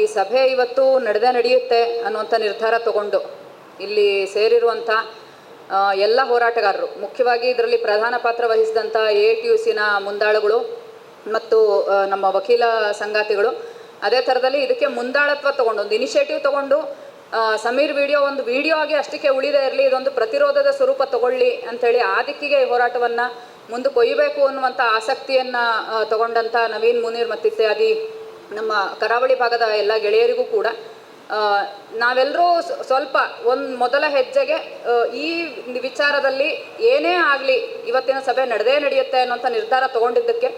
ಈ ಸಭೆ ಇವತ್ತು ನಡೆದೇ ನಡೆಯುತ್ತೆ ಅನ್ನುವಂಥ ನಿರ್ಧಾರ ತಗೊಂಡು ಇಲ್ಲಿ ಸೇರಿರುವಂಥ ಎಲ್ಲ ಹೋರಾಟಗಾರರು, ಮುಖ್ಯವಾಗಿ ಇದರಲ್ಲಿ ಪ್ರಧಾನ ಪಾತ್ರ ವಹಿಸಿದಂಥ ಎ ಟಿ ಯು ಸಿನ ಮುಂದಾಳುಗಳು ಮತ್ತು ನಮ್ಮ ವಕೀಲ ಸಂಗಾತಿಗಳು, ಅದೇ ಥರದಲ್ಲಿ ಇದಕ್ಕೆ ಮುಂದಾಳತ್ವ ತಗೊಂಡು, ಒಂದು ಇನಿಷಿಯೇಟಿವ್ ತಗೊಂಡು ಸಮೀರ್ ವಿಡಿಯೋ ಒಂದು ವಿಡಿಯೋ ಆಗಿ ಅಷ್ಟಕ್ಕೆ ಉಳಿದೇ ಇರಲಿ, ಇದೊಂದು ಪ್ರತಿರೋಧದ ಸ್ವರೂಪ ತಗೊಳ್ಳಿ ಅಂಥೇಳಿ ಆ ದಿಕ್ಕಿಗೆ ಈ ಹೋರಾಟವನ್ನು ಮುಂದೆ ಒಯ್ಯಬೇಕು ಅನ್ನುವಂಥ ಆಸಕ್ತಿಯನ್ನು ತಗೊಂಡಂಥ ನವೀನ್ ಮುನೀರ್ ಮತ್ತು ಇತ್ಯಾದಿ ನಮ್ಮ ಕರಾವಳಿ ಭಾಗದ ಎಲ್ಲ ಗೆಳೆಯರಿಗೂ ಕೂಡ ನಾವೆಲ್ಲರೂ ಸ್ವಲ್ಪ ಒಂದು ಮೊದಲ ಹೆಜ್ಜೆಗೆ ಈ ವಿಚಾರದಲ್ಲಿ ಏನೇ ಆಗಲಿ ಇವತ್ತಿನ ಸಭೆ ನಡೆದೇ ನಡೆಯುತ್ತೆ ಅನ್ನೋಂಥ ನಿರ್ಧಾರ ತಗೊಂಡಿದ್ದಕ್ಕೆ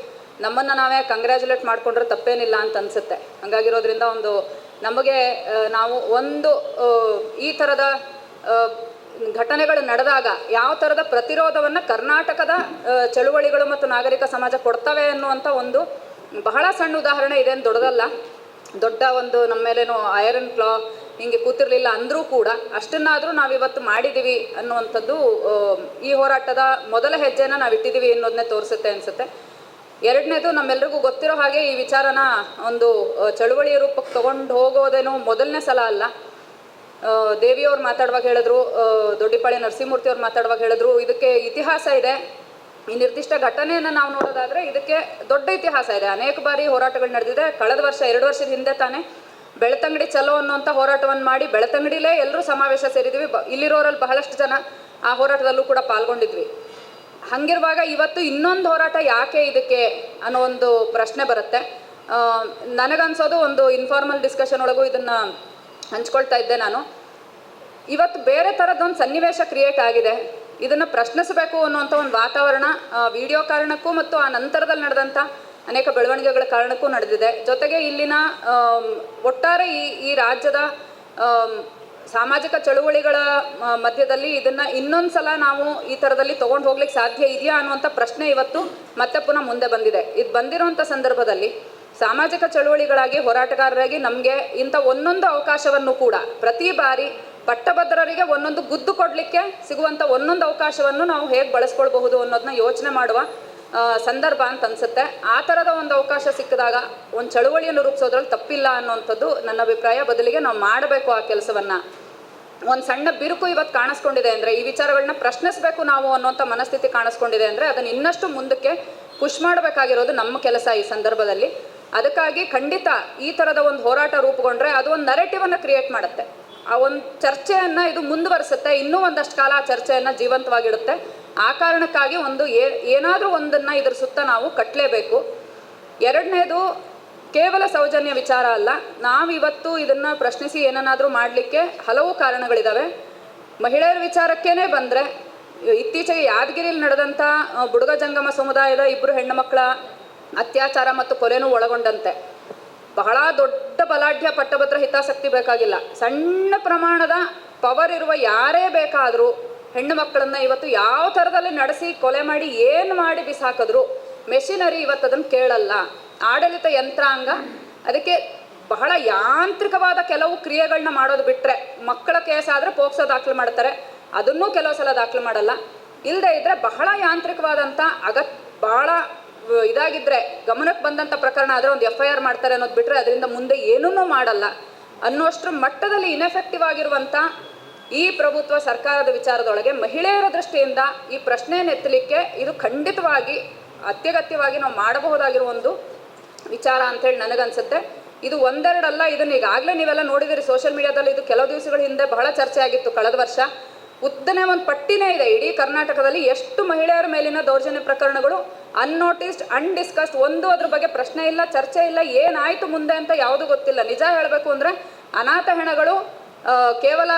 ನಮ್ಮನ್ನು ನಾವೇ ಕಂಗ್ರ್ಯಾಚುಲೇಟ್ ಮಾಡಿಕೊಂಡ್ರೆ ತಪ್ಪೇನಿಲ್ಲ ಅಂತ ಅನಿಸುತ್ತೆ. ಹಂಗಾಗಿರೋದ್ರಿಂದ ಒಂದು ನಮಗೆ ನಾವು ಒಂದು ಈ ಥರದ ಘಟನೆಗಳು ನಡೆದಾಗ ಯಾವ ಥರದ ಪ್ರತಿರೋಧವನ್ನು ಕರ್ನಾಟಕದ ಚಳುವಳಿಗಳು ಮತ್ತು ನಾಗರಿಕ ಸಮಾಜ ಕೊಡ್ತವೆ ಅನ್ನುವಂಥ ಒಂದು ಬಹಳ ಸಣ್ಣ ಉದಾಹರಣೆ ಇದೇನು ದೊಡ್ಡದಲ್ಲ. ದೊಡ್ಡ ಒಂದು ನಮ್ಮ ಮೇಲೇನು ಐರನ್ ಕ್ಲಾ ಹಿಂಗೆ ಕೂತಿರ್ಲಿಲ್ಲ ಅಂದರೂ ಕೂಡ ಅಷ್ಟನ್ನಾದರೂ ನಾವಿವತ್ತು ಮಾಡಿದ್ದೀವಿ ಅನ್ನುವಂಥದ್ದು ಈ ಹೋರಾಟದ ಮೊದಲ ಹೆಜ್ಜೆನ ನಾವು ಇಟ್ಟಿದ್ದೀವಿ ಅನ್ನೋದನ್ನೇ ತೋರಿಸುತ್ತೆ ಅನಿಸುತ್ತೆ. ಎರಡನೇದು ನಮ್ಮೆಲ್ರಿಗೂ ಗೊತ್ತಿರೋ ಹಾಗೆ ಈ ವಿಚಾರನ ಒಂದು ಚಳುವಳಿಯ ರೂಪಕ್ಕೆ ತಗೊಂಡು ಹೋಗೋದೇನೋ ಮೊದಲನೇ ಸಲ ಅಲ್ಲ. ದೇವಿಯವ್ರು ಮಾತಾಡುವಾಗ ಹೇಳಿದ್ರು ದೊಡ್ಡಿಪಾಳಿ ನರಸಿಂಹಮೂರ್ತಿಯವ್ರು ಮಾತಾಡುವಾಗ ಹೇಳಿದ್ರು, ಇದಕ್ಕೆ ಇತಿಹಾಸ ಇದೆ. ಈ ನಿರ್ದಿಷ್ಟ ಘಟನೆಯನ್ನು ನಾವು ನೋಡೋದಾದ್ರೆ ಇದಕ್ಕೆ ದೊಡ್ಡ ಇತಿಹಾಸ ಇದೆ. ಅನೇಕ ಬಾರಿ ಹೋರಾಟಗಳು ನಡೆದಿದೆ. ಕಳೆದ ವರ್ಷ ಎರಡು ವರ್ಷದ ಹಿಂದೆ ತಾನೇ ಬೆಳತಂಗಡಿ ಚಲೋ ಅನ್ನುವಂಥ ಹೋರಾಟವನ್ನು ಮಾಡಿ ಬೆಳತಂಗಡಿಲೇ ಎಲ್ಲರೂ ಸಮಾವೇಶ ಸೇರಿದ್ವಿ. ಇಲ್ಲಿರೋರಲ್ಲಿ ಬಹಳಷ್ಟು ಜನ ಆ ಹೋರಾಟದಲ್ಲೂ ಕೂಡ ಪಾಲ್ಗೊಂಡಿದ್ವಿ. ಹಂಗಿರುವಾಗ ಇವತ್ತು ಇನ್ನೊಂದು ಹೋರಾಟ ಯಾಕೆ ಇದಕ್ಕೆ ಅನ್ನೋ ಒಂದು ಪ್ರಶ್ನೆ ಬರುತ್ತೆ. ನನಗನ್ಸೋದು ಒಂದು ಇನ್ಫಾರ್ಮಲ್ ಡಿಸ್ಕಷನ್ ಒಳಗೂ ಇದನ್ನು ಹಂಚ್ಕೊಳ್ತಾ ಇದ್ದೆ ನಾನು. ಇವತ್ತು ಬೇರೆ ಥರದ್ದೊಂದು ಸನ್ನಿವೇಶ ಕ್ರಿಯೇಟ್ ಆಗಿದೆ. ಇದನ್ನು ಪ್ರಶ್ನಿಸಬೇಕು ಅನ್ನುವಂಥ ಒಂದು ವಾತಾವರಣ ವಿಡಿಯೋ ಕಾರಣಕ್ಕೂ ಮತ್ತು ಆ ನಂತರದಲ್ಲಿ ನಡೆದಂಥ ಅನೇಕ ಬೆಳವಣಿಗೆಗಳ ಕಾರಣಕ್ಕೂ ನಡೆದಿದೆ. ಜೊತೆಗೆ ಇಲ್ಲಿನ ಒಟ್ಟಾರೆ ಈ ಈ ರಾಜ್ಯದ ಸಾಮಾಜಿಕ ಚಳುವಳಿಗಳ ಮಧ್ಯದಲ್ಲಿ ಇದನ್ನು ಇನ್ನೊಂದು ಸಲ ನಾವು ಈ ಥರದಲ್ಲಿ ತೊಗೊಂಡು ಹೋಗ್ಲಿಕ್ಕೆ ಸಾಧ್ಯ ಇದೆಯಾ ಅನ್ನುವಂಥ ಪ್ರಶ್ನೆ ಇವತ್ತು ಮತ್ತೆ ಪುನಃ ಮುಂದೆ ಬಂದಿದೆ. ಇದು ಬಂದಿರುವಂಥ ಸಂದರ್ಭದಲ್ಲಿ ಸಾಮಾಜಿಕ ಚಳುವಳಿಗಳಾಗಿ ಹೋರಾಟಗಾರರಾಗಿ ನಮಗೆ ಇಂಥ ಒಂದೊಂದು ಅವಕಾಶವನ್ನು ಕೂಡ ಪ್ರತಿ ಬಾರಿ ಪಟ್ಟಭದ್ರರಿಗೆ ಒಂದೊಂದು ಗುದ್ದು ಕೊಡಲಿಕ್ಕೆ ಸಿಗುವಂಥ ಒಂದೊಂದು ಅವಕಾಶವನ್ನು ನಾವು ಹೇಗೆ ಬಳಸ್ಕೊಳ್ಬಹುದು ಅನ್ನೋದನ್ನ ಯೋಚನೆ ಮಾಡುವ ಸಂದರ್ಭ ಅಂತ ಅನ್ಸುತ್ತೆ. ಆ ಥರದ ಒಂದು ಅವಕಾಶ ಸಿಕ್ಕಿದಾಗ ಒಂದು ಚಳುವಳಿಯನ್ನು ರೂಪಿಸೋದ್ರಲ್ಲಿ ತಪ್ಪಿಲ್ಲ ಅನ್ನುವಂಥದ್ದು ನನ್ನ ಅಭಿಪ್ರಾಯ. ಬದಲಿಗೆ ನಾವು ಮಾಡಬೇಕು ಆ ಕೆಲಸವನ್ನು. ಒಂದು ಸಣ್ಣ ಬಿರುಕು ಇವತ್ತು ಕಾಣಿಸ್ಕೊಂಡಿದೆ ಅಂದರೆ, ಈ ವಿಚಾರಗಳನ್ನ ಪ್ರಶ್ನಿಸಬೇಕು ನಾವು ಅನ್ನೋಂಥ ಮನಸ್ಥಿತಿ ಕಾಣಿಸ್ಕೊಂಡಿದೆ ಅಂದರೆ, ಅದನ್ನು ಇನ್ನಷ್ಟು ಮುಂದಕ್ಕೆ ಪುಷ್ ಮಾಡಬೇಕಾಗಿರೋದು ನಮ್ಮ ಕೆಲಸ ಈ ಸಂದರ್ಭದಲ್ಲಿ. ಅದಕ್ಕಾಗಿ ಖಂಡಿತ ಈ ಥರದ ಒಂದು ಹೋರಾಟ ರೂಪುಗೊಂಡ್ರೆ ಅದು ಒಂದು ನರೇಟಿವನ್ನು ಕ್ರಿಯೇಟ್ ಮಾಡುತ್ತೆ. ಆ ಒಂದು ಚರ್ಚೆಯನ್ನು ಇದು ಮುಂದುವರಿಸುತ್ತೆ. ಇನ್ನೂ ಒಂದಷ್ಟು ಕಾಲ ಆ ಚರ್ಚೆಯನ್ನು ಜೀವಂತವಾಗಿಡುತ್ತೆ. ಆ ಕಾರಣಕ್ಕಾಗಿ ಒಂದು ಏನಾದರೂ ಒಂದನ್ನು ಇದ್ರ ಸುತ್ತ ನಾವು ಕಟ್ಟಲೇಬೇಕು ಎರಡನೇದು, ಕೇವಲ ಸೌಜನ್ಯ ವಿಚಾರ ಅಲ್ಲ. ನಾವಿವತ್ತು ಇದನ್ನು ಪ್ರಶ್ನಿಸಿ ಏನನ್ನಾದರೂ ಮಾಡಲಿಕ್ಕೆ ಹಲವು ಕಾರಣಗಳಿದ್ದಾವೆ ಮಹಿಳೆಯರ ವಿಚಾರಕ್ಕೇನೆ ಬಂದರೆ, ಇತ್ತೀಚೆಗೆ ಯಾದಗಿರಿಯಲ್ಲಿ ನಡೆದಂಥ ಬುಡಗ ಜಂಗಮ ಸಮುದಾಯದ ಇಬ್ಬರು ಹೆಣ್ಣು ಮಕ್ಕಳ ಅತ್ಯಾಚಾರ ಮತ್ತು ಕೊಲೆನೂ ಒಳಗೊಂಡಂತೆ. ಬಹಳ ದೊಡ್ಡ ಬಲಾಢ್ಯ ಪಟ್ಟಭದ್ರ ಹಿತಾಸಕ್ತಿ ಬೇಕಾಗಿಲ್ಲ. ಸಣ್ಣ ಪ್ರಮಾಣದ ಪವರ್ ಇರುವ ಯಾರೇ ಬೇಕಾದರೂ ಹೆಣ್ಣು ಮಕ್ಕಳನ್ನು ಇವತ್ತು ಯಾವ ಥರದಲ್ಲಿ ನಡೆಸಿ ಕೊಲೆ ಮಾಡಿ ಏನು ಮಾಡಿ ಬಿಸಾಕಿದ್ರು ಮೆಷಿನರಿ ಇವತ್ತು ಅದನ್ನು ಕೇಳಲ್ಲ. ಆಡಳಿತ ಯಂತ್ರಾಂಗ ಅದಕ್ಕೆ ಬಹಳ ಯಾಂತ್ರಿಕವಾದ ಕೆಲವು ಕ್ರಿಯೆಗಳನ್ನ ಮಾಡೋದು ಬಿಟ್ಟರೆ ಮಕ್ಕಳ ಕೇಸ್ ಆದರೆ ಪೋಕ್ಸೋ ದಾಖಲು ಮಾಡ್ತಾರೆ. ಅದನ್ನೂ ಕೆಲವು ಸಲ ದಾಖಲು ಮಾಡಲ್ಲ. ಇಲ್ಲದೆ ಇದ್ದರೆ ಬಹಳ ಯಾಂತ್ರಿಕವಾದಂಥ ಅಗತ್ ವ- ಇದಾಗಿದ್ರೆ ಗಮನಕ್ಕೆ ಬಂದಂಥ ಪ್ರಕರಣ ಆದರೆ ಒಂದು ಎಫ್ ಐ ಆರ್ ಮಾಡ್ತಾರೆ ಅನ್ನೋದು ಬಿಟ್ಟರೆ ಅದರಿಂದ ಮುಂದೆ ಏನೂ ಮಾಡಲ್ಲ. ಅನ್ನೋಷ್ಟರ ಮಟ್ಟದಲ್ಲಿ ಇನ್ಎಫೆಕ್ಟಿವ್ ಆಗಿರುವಂಥ ಈ ಪ್ರಭುತ್ವ ಸರ್ಕಾರದ ವಿಚಾರದೊಳಗೆ ಮಹಿಳೆಯರ ದೃಷ್ಟಿಯಿಂದ ಈ ಪ್ರಶ್ನೆಯನ್ನು ಎತ್ತಲಿಕ್ಕೆ ಇದು ಖಂಡಿತವಾಗಿ ಅತ್ಯಗತ್ಯವಾಗಿ ನಾವು ಮಾಡಬಹುದಾಗಿರುವ ಒಂದು ವಿಚಾರ ಅಂತೇಳಿ ನನಗನ್ಸುತ್ತೆ. ಇದು ಒಂದೆರಡಲ್ಲ, ಇದನ್ನ ಈಗಾಗಲೇ ನೀವೆಲ್ಲ ನೋಡಿದಿರಿ ಸೋಷಿಯಲ್ ಮೀಡಿಯಾದಲ್ಲಿ ಇದು ಕೆಲವು ದಿವಸಗಳ ಹಿಂದೆ ಬಹಳ ಚರ್ಚೆ ಆಗಿತ್ತು ಕಳೆದ ವರ್ಷ. ಉದ್ದನೆ ಒಂದು ಪಟ್ಟಿನೇ ಇದೆ. ಇಡೀ ಕರ್ನಾಟಕದಲ್ಲಿ ಎಷ್ಟು ಮಹಿಳೆಯರ ಮೇಲಿನ ದೌರ್ಜನ್ಯ ಪ್ರಕರಣಗಳು ಅನ್ನೋಟಿಸ್ಡ್ ಅನ್ಡಿಸ್ಕಸ್ಡ್ ಒಂದು ಅದ್ರ ಬಗ್ಗೆ ಪ್ರಶ್ನೆ ಇಲ್ಲ, ಚರ್ಚೆ ಇಲ್ಲ, ಏನಾಯಿತು ಮುಂದೆ ಅಂತ ಯಾವುದು ಗೊತ್ತಿಲ್ಲ. ನಿಜ ಹೇಳಬೇಕು ಅಂದರೆ ಅನಾಥ ಹೆಣಗಳು ಕೇವಲ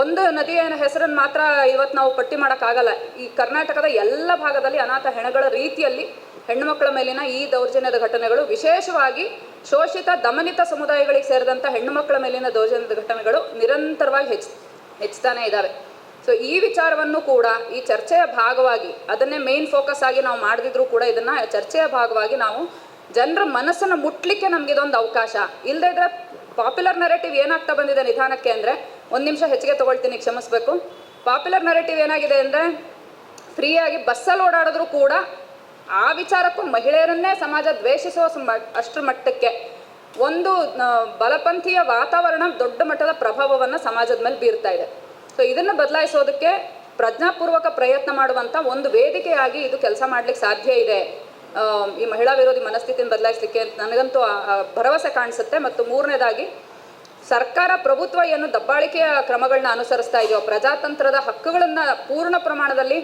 ಒಂದು ನದಿಯ ಹೆಸರನ್ನು ಮಾತ್ರ ಇವತ್ತು ನಾವು ಪಟ್ಟಿ ಮಾಡೋಕ್ಕಾಗಲ್ಲ. ಈ ಕರ್ನಾಟಕದ ಎಲ್ಲ ಭಾಗದಲ್ಲಿ ಅನಾಥ ಹೆಣಗಳ ರೀತಿಯಲ್ಲಿ ಹೆಣ್ಣುಮಕ್ಕಳ ಮೇಲಿನ ಈ ದೌರ್ಜನ್ಯದ ಘಟನೆಗಳು, ವಿಶೇಷವಾಗಿ ಶೋಷಿತ, ದಮನಿತ ಸಮುದಾಯಗಳಿಗೆ ಸೇರಿದಂಥ ಹೆಣ್ಣುಮಕ್ಕಳ ಮೇಲಿನ ದೌರ್ಜನ್ಯದ ಘಟನೆಗಳು ನಿರಂತರವಾಗಿ ಹೆಚ್ಚು ಹೆಚ್ಚುತ್ತಾನೆ ಇದ್ದಾವೆ ಸೊ ಈ ವಿಚಾರವನ್ನು ಕೂಡ ಈ ಚರ್ಚೆಯ ಭಾಗವಾಗಿ, ಅದನ್ನೇ ಮೇನ್ ಫೋಕಸ್ ಆಗಿ ನಾವು ಮಾಡದಿದ್ರು ಕೂಡ ಇದನ್ನು ಚರ್ಚೆಯ ಭಾಗವಾಗಿ ನಾವು ಜನರ ಮನಸ್ಸನ್ನು ಮುಟ್ಲಿಕ್ಕೆ ನಮ್ಗೆ ಇದೊಂದು ಅವಕಾಶ. ಇಲ್ಲದೇ ಇದ್ರೆ ಪಾಪ್ಯುಲರ್ ನರೇಟಿವ್ ಏನಾಗ್ತಾ ಬಂದಿದೆ ನಿಧಾನಕ್ಕೆ ಅಂದರೆ, ಒಂದು ನಿಮಿಷ ಹೆಚ್ಚಿಗೆ ತಗೊಳ್ತೀನಿ, ಕ್ಷಮಿಸಬೇಕು. ಪಾಪ್ಯುಲರ್ ನರೇಟಿವ್ ಏನಾಗಿದೆ ಅಂದರೆ ಫ್ರೀಯಾಗಿ ಬಸ್ಸಲ್ಲಿ ಓಡಾಡಿದ್ರು ಕೂಡ ಆ ವಿಚಾರಕ್ಕೂ ಮಹಿಳೆಯರನ್ನೇ ಸಮಾಜ ದ್ವೇಷಿಸುವ ಅಷ್ಟರ ಮಟ್ಟಕ್ಕೆ ಒಂದು ಬಲಪಂಥೀಯ ವಾತಾವರಣ ದೊಡ್ಡ ಮಟ್ಟದ ಪ್ರಭಾವವನ್ನು ಸಮಾಜದ ಮೇಲೆ ಬೀರ್ತಾ ಇದೆ. ಸೊ ಇದನ್ನು ಬದಲಾಯಿಸೋದಕ್ಕೆ ಪ್ರಜ್ಞಾಪೂರ್ವಕ ಪ್ರಯತ್ನ ಮಾಡುವಂಥ ಒಂದು ವೇದಿಕೆಯಾಗಿ ಇದು ಕೆಲಸ ಮಾಡಲಿಕ್ಕೆ ಸಾಧ್ಯ ಇದೆ. ಈ ಮಹಿಳಾ ವಿರೋಧಿ ಮನಸ್ಥಿತಿಯನ್ನು ಬದಲಾಯಿಸಲಿಕ್ಕೆ ನನಗಂತೂ ಭರವಸೆ ಕಾಣಿಸುತ್ತೆ. ಮತ್ತು ಮೂರನೇದಾಗಿ, ಸರ್ಕಾರ ಪ್ರಭುತ್ವ ಏನು ದಬ್ಬಾಳಿಕೆಯ ಕ್ರಮಗಳನ್ನ ಅನುಸರಿಸ್ತಾ ಇದೆಯೋ, ಪ್ರಜಾತಂತ್ರದ ಹಕ್ಕುಗಳನ್ನು ಪೂರ್ಣ ಪ್ರಮಾಣದಲ್ಲಿ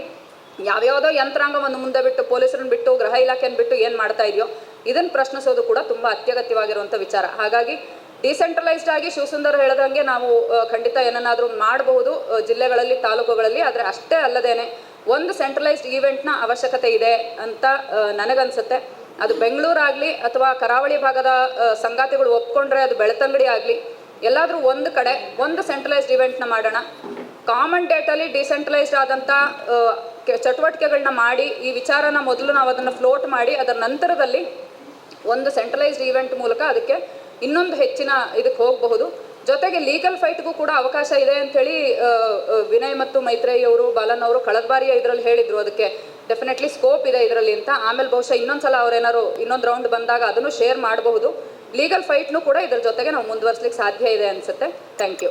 ಯಾವ್ಯಾವುದೋ ಯಂತ್ರಾಂಗವನ್ನು ಮುಂದೆ ಬಿಟ್ಟು, ಪೊಲೀಸರನ್ನು ಬಿಟ್ಟು, ಗೃಹ ಇಲಾಖೆಯನ್ನು ಬಿಟ್ಟು ಏನು ಮಾಡ್ತಾ ಇದೆಯೋ, ಇದನ್ನು ಪ್ರಶ್ನಿಸೋದು ಕೂಡ ತುಂಬ ಅತ್ಯಗತ್ಯವಾಗಿರುವಂಥ ವಿಚಾರ. ಹಾಗಾಗಿ ಡಿಸೆಂಟ್ರಲೈಸ್ಡ್ ಆಗಿ ಶಿವಸುಂದರ್ ಹೇಳ್ದಂಗೆ ನಾವು ಖಂಡಿತ ಏನನ್ನಾದರೂ ಮಾಡಬಹುದು ಜಿಲ್ಲೆಗಳಲ್ಲಿ, ತಾಲೂಕುಗಳಲ್ಲಿ, ಆದರೆ ಅಷ್ಟೇ ಅಲ್ಲದೇನೆ ಒಂದು ಸೆಂಟ್ರಲೈಸ್ಡ್ ಈವೆಂಟ್ನ ಅವಶ್ಯಕತೆ ಇದೆ ಅಂತ ನನಗನ್ಸುತ್ತೆ. ಅದು ಬೆಂಗಳೂರಾಗಲಿ ಅಥವಾ ಕರಾವಳಿ ಭಾಗದ ಸಂಗಾತಿಗಳು ಒಪ್ಕೊಂಡ್ರೆ ಅದು ಬೆಳತಂಗಡಿ ಆಗಲಿ, ಎಲ್ಲಾದರೂ ಒಂದು ಕಡೆ ಒಂದು ಸೆಂಟ್ರಲೈಸ್ಡ್ ಈವೆಂಟ್ನ ಮಾಡೋಣ. ಕಾಮನ್ ಡೇಟಲ್ಲಿ ಡಿಸೆಂಟ್ರಲೈಸ್ಡ್ ಆದಂಥ ಚಟುವಟಿಕೆಗಳನ್ನ ಮಾಡಿ, ಈ ವಿಚಾರನ ಮೊದಲು ನಾವು ಅದನ್ನು ಫ್ಲೋಟ್ ಮಾಡಿ, ಅದರ ನಂತರದಲ್ಲಿ ಒಂದು ಸೆಂಟ್ರಲೈಸ್ಡ್ ಈವೆಂಟ್ ಮೂಲಕ ಅದಕ್ಕೆ ಇನ್ನೊಂದು ಹೆಚ್ಚಿನ ಇದಕ್ಕೆ ಹೋಗಬಹುದು. ಜೊತೆಗೆ ಲೀಗಲ್ ಫೈಟ್ಗೂ ಕೂಡ ಅವಕಾಶ ಇದೆ ಆ, ವಿನಯ್ ಮತ್ತು ಮೈತ್ರೇಯಿ ಅವರು ಬಾಲನ್ ಅವರು ಕಳೆದ ಬಾರಿಯ ಇದರಲ್ಲಿ ಹೇಳಿದರು. ಅದಕ್ಕೆ ಡೆಫಿನೆಟ್ಲಿ ಸ್ಕೋಪ್ ಇದೆ ಇದರಲ್ಲಿ ಅಂತ. ಆಮೇಲೆ ಬಹುಶಃ ಇನ್ನೊಂದ್ಸಲ ಅವ್ರೇನಾದ್ರು ಇನ್ನೊಂದು ರೌಂಡ್ ಬಂದಾಗ ಅದನ್ನು ಶೇರ್ ಮಾಡಬಹುದು. ಲೀಗಲ್ ಫೈಟ್ನು ಕೂಡ ಇದ್ರ ಜೊತೆಗೆ ನಾವು ಮುಂದುವರಿಸ್ಲಿಕ್ಕೆ ಸಾಧ್ಯ ಇದೆ ಅನಿಸುತ್ತೆ. Thank you